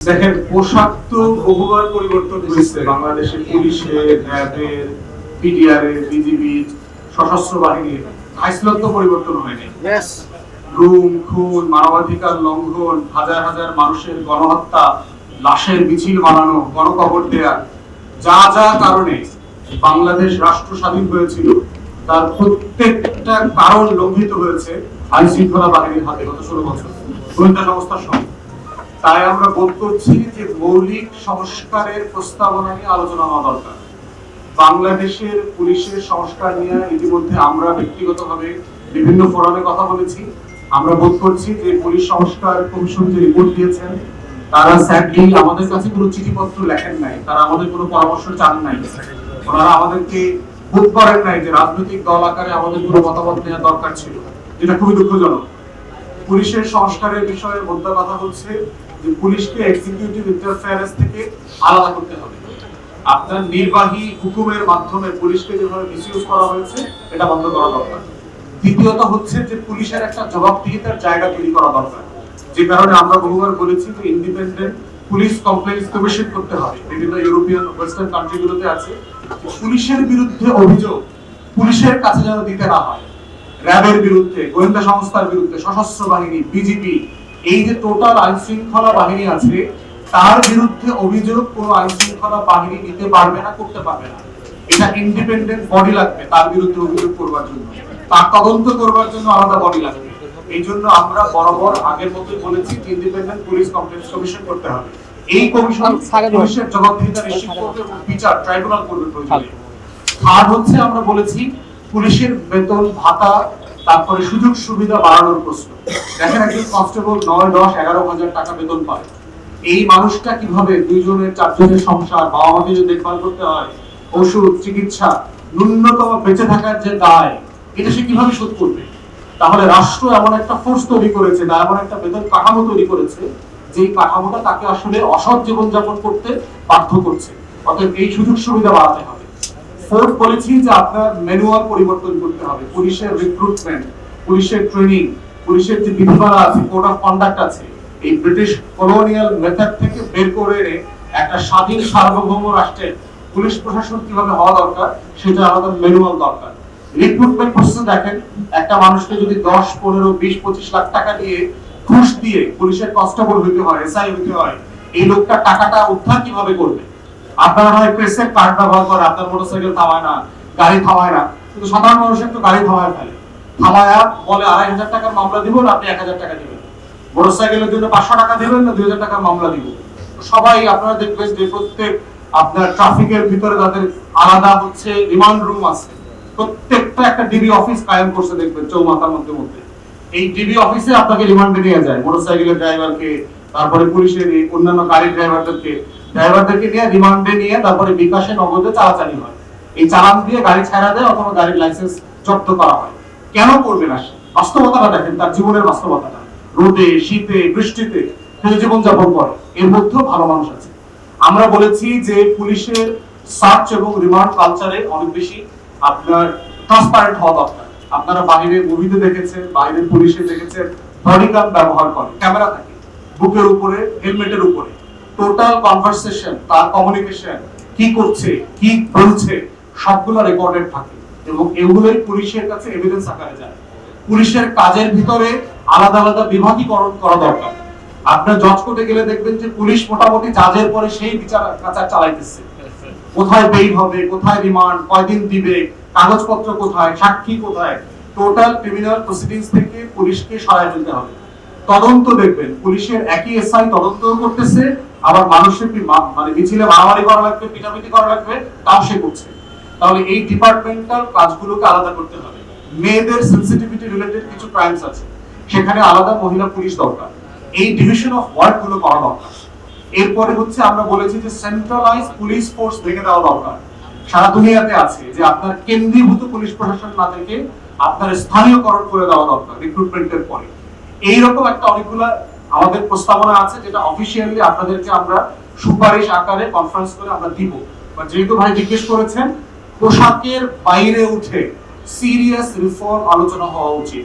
দেখেন পোশাক তো বহুবার পরিবর্তন হয়েছে। বাংলাদেশে পুলিশের র্যাবের পিডিআর এর বিজিবির সশস্ত্র বাহিনীর হাইসলত তো পরিবর্তন হয়নি. গুম খুন মানবাধিকার লঙ্ঘন হাজার হাজার মানুষের গণহত্যা লাশের মিছিল বানানো গণকবর দেয়া যা যা কারণে বাংলাদেশ রাষ্ট্র স্বাধীন হয়েছিল তার প্রত্যেকটা কারণ লঙ্ঘিত হয়েছে আইন শৃঙ্খলা বাহিনীর হাতে গত ষোলো বছর। গোয়েন্দা সংস্থার সঙ্গে। তাই আমরা বোধ করছি যে মৌলিক সংস্কারের প্রস্তাবনা নিয়ে আলোচনা হওয়া দরকার। বাংলাদেশের পুলিশের সংস্কার নিয়ে ইতিমধ্যে আমরা ব্যক্তিগতভাবে বিভিন্ন ফোরামে কথা বলেছি। আমরা বোধ করছি যে পুলিশ সংস্কার কমিশন যে রিপোর্ট দিয়েছেন, তারা স্যাডলি আমাদের কাছে কোনো চিঠিপত্র লেখেন নাই, তারা আমাদের কোনো পরামর্শ চান নাই। ওনারা আমাদেরকে বোধ করেন নাই যে রাজনৈতিক দল আকারে আমাদের কোনো মতামত নেওয়া দরকার ছিল। যেটা খুবই দুঃখজনক। পুলিশের সংস্কারের বিষয়ে মোদ্দা কথা হচ্ছে যে পুলিশকে এক্সিকিউটিভ ইন্টারফেয়ারেন্স থেকে আলাদা করতে হবে। আপনার নির্বাহী হুকুমের মাধ্যমে পুলিশকে যেভাবে মিসইউজ করা হয়েছে, এটা বন্ধ করা দরকার। দ্বিতীয়ত হচ্ছে যে পুলিশের একটা জবাবদিহিতার জায়গা তৈরি করা দরকার। যে কারণে আমরা বহুবার বলেছি যে ইন্ডিপেন্ডেন্ট পুলিশ কমপ্লেন্স কমিশন করতে হবে। বিভিন্ন ইউরোপিয়ান ওয়েস্টার্ন কান্ট্রিগুলোতে আছে। পুলিশের বিরুদ্ধে অভিযোগ, পুলিশের কাছে যেন দিতে না হয়। র্যাবের বিরুদ্ধে, গোয়েন্দা সংস্থার বিরুদ্ধে, সশস্ত্র বাহিনী, বিজিবি এই যে টোটাল আইন শৃঙ্খলা বাহিনী আছে তার বিরুদ্ধে অভিযোগ কোনো আইন শৃঙ্খলা বাহিনী নিতে পারবে না করতে পারবে না। এটা ইন্ডিপেন্ডেন্ট বডি লাগবে তার বিরুদ্ধে অভিযোগ করবার জন্য। তার তদন্ত করবার জন্য আলাদা বডি লাগবে। এই জন্য আমরা বরাবর আগের মতোই বলেছি ইন্ডিপেন্ডেন্ট পুলিশ কমপ্লেন্স কমিশন করতে হবে। এই কমিশন পুলিশের জবাবদিহিতা নিশ্চিত করবে এবং বিচার ট্রাইব্যুনাল করবে প্রয়োজনে। আর হচ্ছে আমরা বলেছি পুলিশের বেতন ভাতা তারপরে সুযোগ সুবিধা বাড়ানোর প্রশ্ন। দেখেন একজন কনস্টেবল নয়, দশ, এগারো হাজার টাকা বেতন পায়। এই মানুষটা কীভাবে দুইজনের, চারজনের সংসার বাবা মাকে যদি দেখভাল করতে হয়, ওষুধ, চিকিৎসা, ন্যূনতম বেঁচে থাকার যে দায়, এটা সে কীভাবে শোধ করবে? তাহলে রাষ্ট্র এমন একটা ফোর্স তৈরি করেছে না এমন একটা বেতন কাঠামো তৈরি করেছে যে কাঠামোটা তাকে আসলে অসৎ জীবনযাপন করতে বাধ্য করছে। অতএব এই সুযোগ সুবিধা বাড়াতে হবে। ফোর্থ বলেছি যে আপনার ম্যানুয়াল পরিবর্তন করতে হবে। পুলিশের রিক্রুটমেন্ট পুলিশের ট্রেনিং পুলিশের যে বিধিমালা আছে কোড অফ কন্ডাক্ট আছে, এই ব্রিটিশ কলোনিয়াল মেথড থেকে বের করে এনে একটা স্বাধীন সার্বভৌম রাষ্ট্রের পুলিশ প্রশাসন কীভাবে হওয়া দরকার, সেটা আলাদা ম্যানুয়াল দরকার। রিক্রুটমেন্ট প্রসেস দেখেন, একটা মানুষকে যদি দশ, পনেরো, বিশ, পঁচিশ লাখ টাকা দিয়ে ঘুষ দিয়ে পুলিশের কনস্টেবল হইতে হয় এসআই হইতে হয়, এই লোকটা টাকাটা উদ্ধার কীভাবে করবে? আপনারা হয় প্রেসের কার্ড ব্যবহার করে আপনার মোটরসাইকেল থামায় না, গাড়ি থামায় না। কিন্তু সাধারণ মানুষ একটু গাড়ি থামায় ফেলে। থামায়া বলে, আড়াই হাজার টাকার মামলা দিব না, আপনি এক হাজার টাকা দিবেন। মোটরসাইকেলের জন্য পাঁচশো টাকা দিবেন না, দুই হাজার টাকার মামলা দিব। সবাই আপনারা দেখবেন যে প্রত্যেক আপনার ট্রাফিকের ভিতরে তাদের আলাদা হচ্ছে রিমান্ড রুম আছে। প্রত্যেকটা একটা ডিবি অফিস কায়েম করছে দেখবেন চৌমাথার মধ্যে মধ্যে। এই ডিবি অফিসে আপনাকে রিমান্ডে নিয়ে যায়। মোটরসাইকেলের ড্রাইভারকে তারপরে পুলিশের অন্যান্য গাড়ির ড্রাইভারদেরকে ড্রাইভারদেরকে নিয়ে, রিমান্ডে নিয়ে, তারপরে বিকাশে নগদে চালাচালি হয়। এই চালান দিয়ে গাড়ি ছাড়া দেয় অথবা গাড়ির লাইসেন্স জব্দ করা হয়। কেন করবে না সে? বাস্তবতাটা দেখেন, তার জীবনের বাস্তবতাটা। রোদে, শীতে, বৃষ্টিতে সে জীবনযাপন করে এর মধ্যেও ভালো মানুষ আছে। আমরা বলেছি যে পুলিশের সার্চ এবং রিমান্ড কালচারে অনেক বেশি আপনার ট্রান্সপারেন্ট হওয়া দরকার। আপনারা বাইরে মুভিতে দেখেছেন বাইরের পুলিশে দেখেছেন বডি ব্যবহার করে ক্যামেরা থাকে। বুকের উপরে হেলমেটের উপরে। টোটাল কনভারসেশন, তার কমিউনিকেশন, কি করছে, কি বলছে, সবগুলো রেকর্ডেড থাকে। এবং এগুলোই পুলিশের কাছে এভিডেন্স আকারে যায়। পুলিশের কাজের ভিতরে আলাদা আলাদা বিভাগীকরণ করা দরকার। আপনার জজ কোর্টে গেলে দেখবেন যে পুলিশ মোটামুটি জাজের পরে সেই বিচার কাচার চালাইতেছে। কোথায় বেইল হবে, কোথায় রিমান্ড কয়দিন দিবে, কাগজপত্র কোথায়, সাক্ষী কোথায়? টোটাল ক্রিমিনাল প্রসিডিংস থেকে পুলিশকে সহায় দিতে হবে। তদন্ত দেখবেন, পুলিশের একই এসআই তদন্ত করতেছে আবার মানুষের মানে মিছিলে মারামারি করা লাগবে, পিটাপিটি করা লাগবে, তাও সে করছে। তাহলে এই ডিপার্টমেন্টাল কাজগুলোকে আলাদা করতে হবে। মেয়েদের সেন্সিটিভিটি রিলেটেড কিছু ক্রাইমস আছে। সেখানে আলাদা মহিলা পুলিশ দরকার। এই ডিভিশন অফ ওয়ার্কগুলো করা দরকার। এরপরে হচ্ছে আমরা বলেছি যে সেন্ট্রালাইজ পুলিশ ফোর্স ভেঙে দেওয়া দরকার। সারা দুনিয়াতে আছে যে আপনার কেন্দ্রীভূত পুলিশ প্রশাসন না থেকে আপনার স্থানীয়করণ করে দেওয়া দরকার রিক্রুটমেন্টের পরে। এইরকম একটা অনেকগুলো আমাদের প্রস্তাবনা আছে যেটা অফিসিয়ালি আপনাদেরকে আমরা সুপারিশ আকারে কনফারেন্স করে আমরা দিব। বা যেহেতু ভাই জিজ্ঞেস করেছেন, পোশাকের বাইরে উঠে সিরিয়াস রিফর্ম আলোচনা হওয়া উচিত।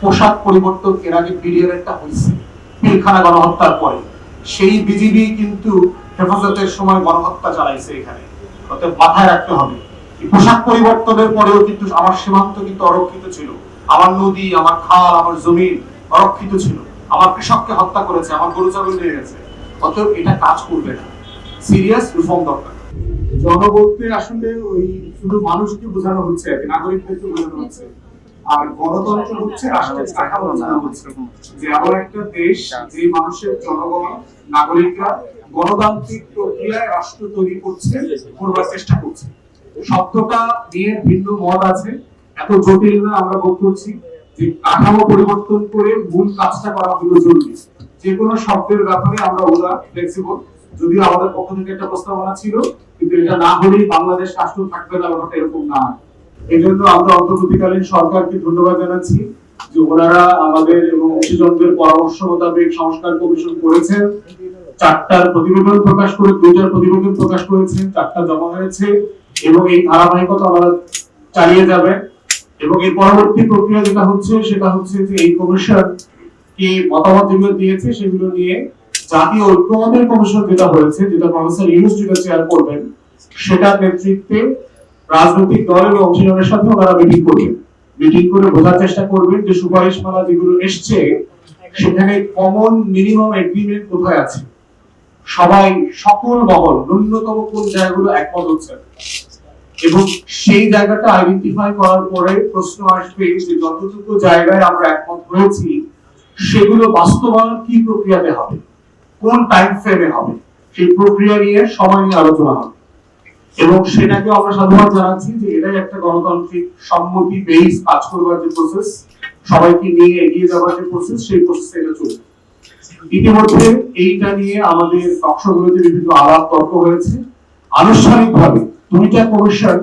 পোশাক পরিবর্তন এর আগে পিরিয়ড একটা হয়েছে, পিলখানা গণহত্যার পরে। সেই বিজিবি কিন্তু হেফাজতের সময় গণহত্যা চালাইছে এখানে। অতএব মাথায় রাখতে হবে। পোশাক পরিবর্তনের পরেও কিন্তু আমার সীমান্ত কিন্তু অরক্ষিত ছিল। আমার নদী, আমার খাল, আমার জমিন অরক্ষিত ছিল। আমার কৃষককে হত্যা করেছে, আমার গরু ছাগল নিয়ে গেছে, অতএব এটা কাজ করবে না। সিরিয়াস রিফর্ম দরকার। জন বলতে আসলে ওই শুধু মানুষকে বোঝানো হচ্ছে আর নাগরিকদেরকে বোঝানো হচ্ছে। আর গণতন্ত্র হচ্ছে রাষ্ট্রের বোঝানো হচ্ছে। যে এমন একটা দেশ, যে মানুষের জনগণ, নাগরিকরা গণতান্ত্রিক প্রক্রিয়ায় রাষ্ট্র তৈরি করছে, করবার চেষ্টা করছে। শব্দটা নিয়ে ভিন্ন মত আছে, এত জটিল না আমরা বোধ করছি। যে কাঠামো পরিবর্তন করে মূল কাজটা করা হলো জরুরি। যে কোনো শব্দের ব্যাপারে আমরা ওরা ফ্লেক্সিবল যদিও আমাদের পক্ষ থেকে একটা প্রস্তাবনা ছিল, কিন্তু এটা না হলেই বাংলাদেশ রাষ্ট্র থাকবে না, ব্যাপারটা এরকম না। এই জন্য আমরা অন্তর্বর্তীকালীন সরকারকে ধন্যবাদ জানাচ্ছি যে ওনারা আমাদের এবং অংশীজনদের পরামর্শ মোতাবেক সংস্কার কমিশন করেছেন। চারটার প্রতিবেদন প্রকাশ করে, দুইটার প্রতিবেদন প্রকাশ করেছেন, চারটা জমা হয়েছে এবং এই ধারাবাহিকতা আমরা চালিয়ে যাবেন। এবং এর পরবর্তী প্রক্রিয়া যেটা হচ্ছে, সেটা হচ্ছে যে এই কমিশন কি মতামত দিয়েছে, সেগুলো নিয়ে জাতীয় ঐক্যমতের কমিশন যেটা হয়েছে, যেটা প্রফেসর ইউনুস যেটা চেয়ার করবেন, সেটার নেতৃত্বে রাজনৈতিক দল এবং অংশীদারের সাথে ওনারা মিটিং করবেন মিটিং করে বোঝার চেষ্টা করবেন যে সুপারিশমালা যেগুলো এসছে, সেখানে কমন মিনিমাম এগ্রিমেন্ট কোথায় আছে? সবাই সকল মহল ন্যূনতম কোন জায়গাগুলো একমত হচ্ছে এবং সেই জায়গাটা আইডেন্টিফাই করার পরে প্রশ্ন আসবে যে যতটুকু জায়গায় আমরা একমত হয়েছি, সেগুলো বাস্তবায়ন কি প্রক্রিয়াতে হবে? কোন টাইম ফ্রেমে হবে? সেই প্রক্রিয়া নিয়ে সময় নিয়ে আলোচনা হবে। এবং সেটাকে আমরা সাধুবাদ জানাচ্ছি যে এটাই একটা গণতান্ত্রিক সম্মতি বেস কাজ করবার যে প্রসেস সবাইকে নিয়ে এগিয়ে যাওয়ার যে প্রসেস সেই প্রসেস এটা চলছে ইতিমধ্যে এইটা নিয়ে আমাদের কক্ষগুলোতে বিভিন্ন আলাপ তর্ক হয়েছে। আনুষ্ঠানিকভাবে দুইটা কমিশন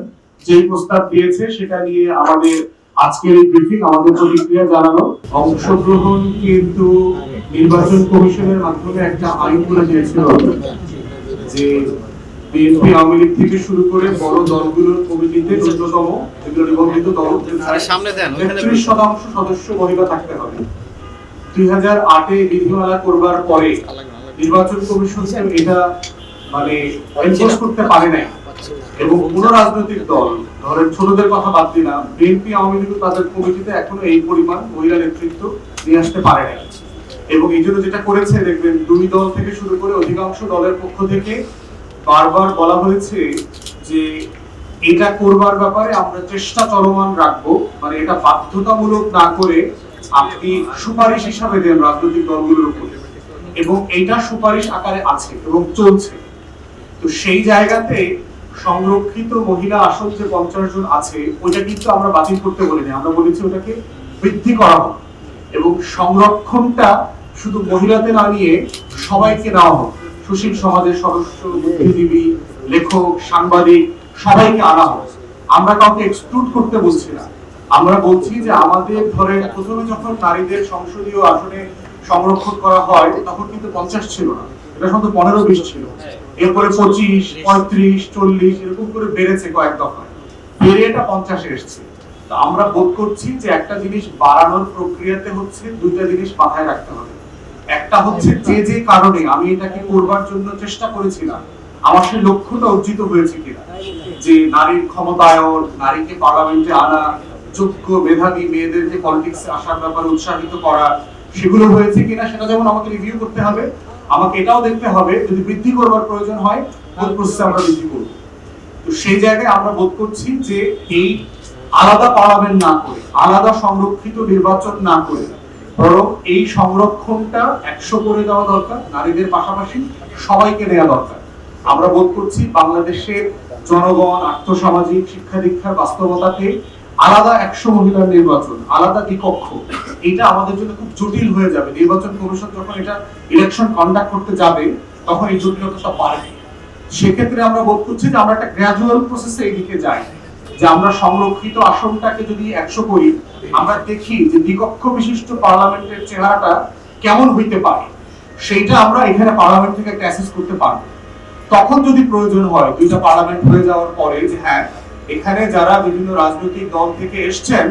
যে প্রস্তাব দিয়েছে সেটা নিয়ে আমাদের আজকের এই ব্রিফিং আমাদের প্রতিক্রিয়া জানানো। অংশগ্রহণ কিন্তু নির্বাচন কমিশনের মাধ্যমে একটা আইন করে দিয়েছিল যে বিএনপি আওয়ামী লীগ থেকে শুরু করে বড় দলগুলোর কমিটিতে ন্যূনতম যেগুলো নিবন্ধিত দল সামনে দেন, তেত্রিশ শতাংশ সদস্য মহিলা থাকতে হবে। দুই হাজার আটে বিধিমালা করবার পরে নির্বাচন কমিশন এটা মানে করতে পারে নাই। এবং কোন রাজনৈতিক দল, ধরেন ছোটদের কথা বাদ দিলাম বিএনপি, আওয়ামী লীগ তাদের কমিটিতে এখনও এই পরিমাণ মহিলা নেতৃত্ব নিয়ে আসতে পারে নাই। এবং এই জন্য যেটা করেছে, দেখবেন দুই দল থেকে শুরু করে অধিকাংশ দলের পক্ষ থেকে বারবার বলা হয়েছে যে এটা করবার ব্যাপারে আমরা চেষ্টা চলমান রাখব মানে এটা বাধ্যতামূলক না করে আপনি সুপারিশ হিসাবে দেন রাজনৈতিক দলগুলোর উপরে। এবং এইটা সুপারিশ আকারে আছে এবং চলছে। তো সেই জায়গাতে সংরক্ষিত মহিলা আসন যে পঞ্চাশ জন আছে, ওইটা কিন্তু আমরা বাতিল করতে বলিনি। আমরা বলেছি ওটাকে বৃদ্ধি করা হোক এবং সংরক্ষণটা শুধু মহিলাতে না নিয়ে সবাইকে নেওয়া হোক। সুশীল সমাজের সদস্য, বুদ্ধিজীবী, লেখক, সাংবাদিক, সবাইকে আনা হোক। আমরা কাউকে এক্সক্লুড করতে বলছি না। আমরা বলছি যে আমাদের ধরে প্রথমে যখন নারীদের সংসদীয় আসনে সংরক্ষণ করা হয়, তখন কিন্তু পঞ্চাশ ছিল না। এটা শুধু পনেরো বিশ ছিল। এরপরে পঁচিশ পঁয়ত্রিশ চল্লিশ এরকম করে বেড়েছে কয়েক দফায়। বেড়ে এটা পঞ্চাশে এসছে। তো আমরা বোধ করছি যে একটা জিনিস বাড়ানোর প্রক্রিয়াতে হচ্ছে দুইটা জিনিস মাথায় রাখতে হবে। একটা হচ্ছে যে যে কারণে আমি এটাকে করবার জন্য চেষ্টা করেছিলাম আমার সেই লক্ষ্যটা অর্জিত হয়েছে কিনা। যে নারীর ক্ষমতায়ন নারীকে পার্লামেন্টে আনা যোগ্য মেধাবী মেয়েদেরকে পলিটিক্সে আসার ব্যাপারে উৎসাহিত করা সেগুলো হয়েছে কিনা সেটা যেমন আমাকে রিভিউ করতে হবে আমাকে এটাও দেখতে হবে, যদি বৃদ্ধি করবার প্রয়োজন হয় কোন প্রসেসে আমরা বৃদ্ধি করব। তো সেই জায়গায় আমরা বোধ করছি যে এই আলাদা পার্লামেন্ট না করে, আলাদা সংরক্ষিত নির্বাচন না করে, বরং এই সংরক্ষণটা একশো করে দেওয়া দরকার, নারীদের পাশাপাশি সবাইকে নেওয়া দরকার। আমরা বোধ করছি বাংলাদেশের জনগণ, আর্থসামাজিক, শিক্ষা দীক্ষার বাস্তবতাতে আলাদা একশো মহিলার নির্বাচন, আলাদা দ্বিকক্ষ এটা আমাদের জন্য খুব জটিল হয়ে যাবে। নির্বাচন কমিশন যখন এটা ইলেকশন কন্ডাক্ট করতে যাবে, তখন এই জটিলতাটা বাড়বে। সেক্ষেত্রে আমরা বোধ করছি যে আমরা একটা গ্রাজুয়াল প্রসেসে এইদিকে যাই, যে আমরা সংরক্ষিত আসনটাকে যদি একশো করি, আমরা দেখি যে দ্বিকক্ষ বিশিষ্ট পার্লামেন্টের চেহারাটা কেমন হইতে পারে। সেইটা আমরা এখানে পার্লামেন্ট থেকে একটা অ্যাসেস করতে পারব। তখন যদি প্রয়োজন হয়, দুইটা পার্লামেন্ট হয়ে যাওয়ার পরে যে হ্যাঁ এখানে যারা বিভিন্ন রাজনৈতিক দল থেকে এসছেন,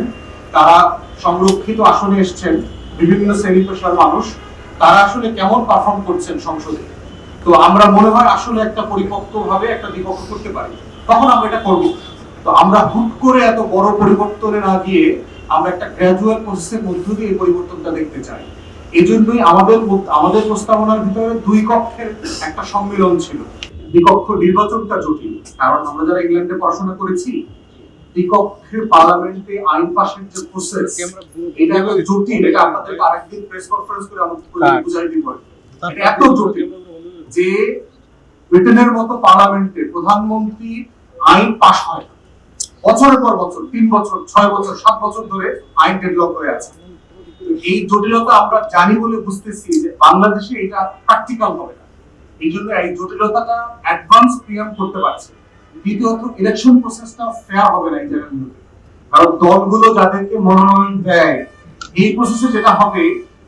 তারা সংরক্ষিত আসনে এসছেন, বিভিন্ন শ্রেণি পেশার মানুষ, তারা আসলে কেমন পারফর্ম করছেন সংসদে? তো আমরা মনে হয় আসলে একটা পরিপক্ক ভাবে একটা বিপক্ষ করতে পারি। তখন আমরা এটা করব। তো আমরা হুট করে এত বড় পরিবর্তনে না গিয়ে আমরা একটা গ্র্যাজুয়াল প্রসেসের মধ্য দিয়ে এই পরিবর্তনটা দেখতে চাই। এই জন্যই আমাদের আমাদের প্রস্তাবনার ভিতরে দুই কক্ষের একটা সম্মিলন ছিল। দ্বিকক্ষ নির্বাচনটা জটিল কারণ আমরা যারা ইংল্যান্ডে পড়াশোনা করেছি দ্বিকক্ষের পার্লামেন্টে আইন পাশের যে প্রসেস এটা জটিল এটা আপনাদের আরেকদিন প্রেস কনফারেন্স করে আমাদের বুঝাই দিব এটা এত জটিল যে ব্রিটেনের মতো পার্লামেন্টে প্রধানমন্ত্রী আইন পাশ হয় বছরের পর বছর তিন বছর ছয় বছর সাত বছর ধরে আইন ডেভেলপ হয়ে আছে। এই জটিলতা আমরা জানি বলে বুঝতেছি যে বাংলাদেশে এটা প্র্যাকটিক্যাল হবে না। এই জন্য এই জটিলতাটা অ্যাডভান্স প্রিয়াম করতে পারছে। দ্বিতীয়ত ইলেকশন প্রসেসটা ফেয়ার হবে না এই জায়গাগুলোতে কারণ দলগুলো যাদেরকে মনোনয়ন দেয়, এই প্রসেসে যেটা হবে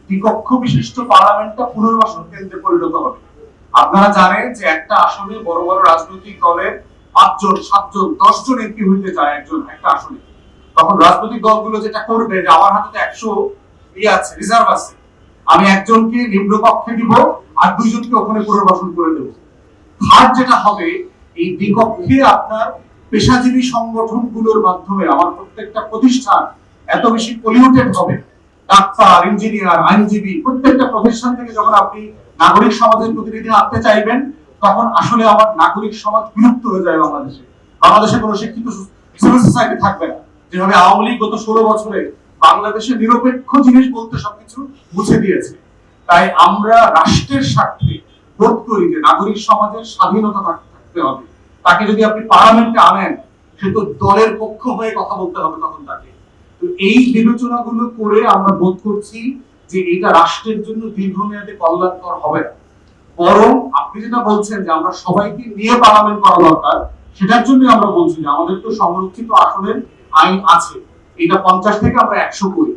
দ্বিকক্ষ বিশিষ্ট পার্লামেন্টটা পুনর্বাসন কেন্দ্রে পরিণত হবে। আপনারা জানেন যে একটা আসনে বড় বড় রাজনৈতিক দলের পাঁচজন, সাতজন, দশজন এমপি হইতে চায় একজন একটা আসনে। তখন রাজনৈতিক দলগুলো যেটা করবে, যে আমার হাতে তো একশো ইয়ে আছে রিজার্ভ আছে। আমি একজনকে নিম্ন কক্ষে দিব আর দুইজনকে ওখানে পুনর্বাসন করে দেবো। থার্ড যেটা হবে, এই দ্বিকক্ষে আপনার পেশাজীবী সংগঠনগুলোর মাধ্যমে আমার প্রত্যেকটা প্রতিষ্ঠান এত বেশি পলিউটেড হবে। ডাক্তার ইঞ্জিনিয়ার আইনজীবী, প্রত্যেকটা প্রতিষ্ঠান থেকে যখন আপনি নাগরিক সমাজের প্রতিনিধি আনতে চাইবেন, তখন আসলে আমার নাগরিক সমাজ বিলুপ্ত হয়ে যায় বাংলাদেশে। বাংলাদেশে কোনো শিক্ষিত সিভিল সোসাইটি থাকবে না। যেভাবে আওয়ামী লীগ গত ষোলো বছরে বাংলাদেশে নিরপেক্ষ জিনিস বলতে সবকিছু মুছে দিয়েছে। তাই আমরা রাষ্ট্রের স্বার্থে বোধ করি যে নাগরিক সমাজের স্বাধীনতা থাকতে হবে। তাকে যদি আপনি পার্লামেন্টে আনেন, সে তো দলের পক্ষ হয়ে কথা বলতে হবে তখন তাকে। তো এই বিবেচনাগুলো করে আমরা বোধ করছি যে এটা রাষ্ট্রের জন্য দীর্ঘমেয়াদে কল্যাণকর হবে না। বরং আপনি যেটা বলছেন যে আমরা সবাইকে নিয়ে পার্লামেন্ট করা দরকার, সেটার জন্য আমরা বলছি যে আমাদের তো সংরক্ষিত আসনের আইন আছে। এটা পঞ্চাশ থেকে আমরা একশো করি।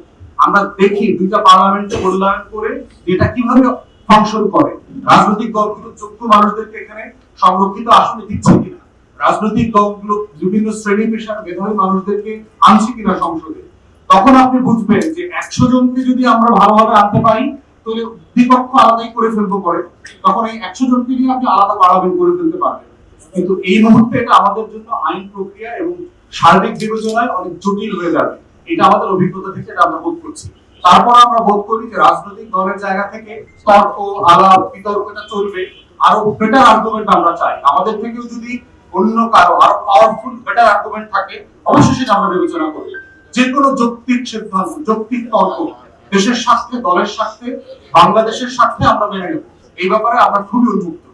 আমরা দেখি দুইটা পার্লামেন্টে মূল্যায়ন করে এটা কীভাবে ফাংশন করে। রাজনৈতিক দলগুলো যোগ্য মানুষদেরকে এখানে সংরক্ষিত আসনে দিচ্ছে কিনা? রাজনৈতিক দলগুলো বিভিন্ন শ্রেণি পেশার মেধাবী মানুষদেরকে আনছে কিনা সংসদে? তখন আপনি বুঝবেন যে একশো জনকে যদি আমরা ভালোভাবে আনতে পারি, তাহলে বিপক্ষ আলাদাই করে ফেলব পরে। তখন এই একশো জনকে নিয়ে আপনি আলাদা পার্লামেন্ট করে ফেলতে পারবেন। কিন্তু এই মুহূর্তে এটা আমাদের জন্য আইন প্রক্রিয়া এবং সার্বিক বিবেচনায় অনেক জটিল হয়ে যাবে। এটা আমাদের অভিজ্ঞতা থেকে আমরা বোধ করছি। তারপর আমরা বোধ করি যে রাজনৈতিক দলের জায়গা থেকে তর্ক, আলাপ বিতর্ক এটা চলবে। আরও বেটার আর্গুমেন্ট আমরা চাই। আমাদের থেকেও যদি অন্য কারও আরও পাওয়ারফুল বেটার আর্গুমেন্ট থাকে, অবশ্যই সেটা আমরা বিবেচনা করব। যে কোনো যৌক্তিক সিদ্ধান্ত, যৌক্তিক তর্ক, দেশের স্বার্থে, দলের স্বার্থে, বাংলাদেশের স্বার্থে আমরা মেনে নেব। এই ব্যাপারে আমরা খুবই উন্মুক্ত।